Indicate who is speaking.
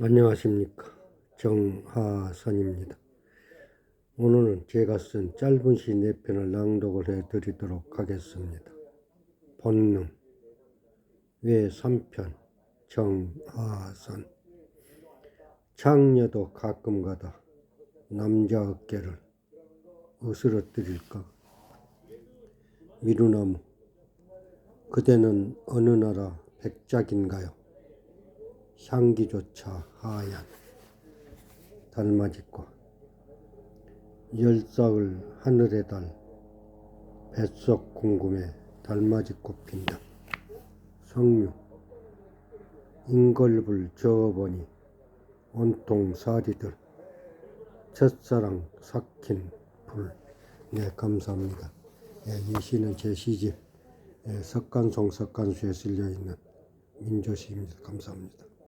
Speaker 1: 안녕하십니까 정하선입니다. 오늘은 제가 쓴 짧은 시 네 편을 낭독을 해 드리도록 하겠습니다. 본능 외 3편 정하선 장녀도 가끔 가다 남자 어깨를 으스러뜨릴까 미루나무 그대는 어느 나라 백작인가요? 향기조차 하얀 달맞이꽃 열사을 하늘의 달 뱃속 궁금해 달맞이꽃 핀다. 성류 인걸불 저어보니 온통 사리들 첫사랑 삭힌 불 네 감사합니다. 예, 이 시는 제 시집 예, 석간송 석간수에 실려 있는 민조시입니다. 감사합니다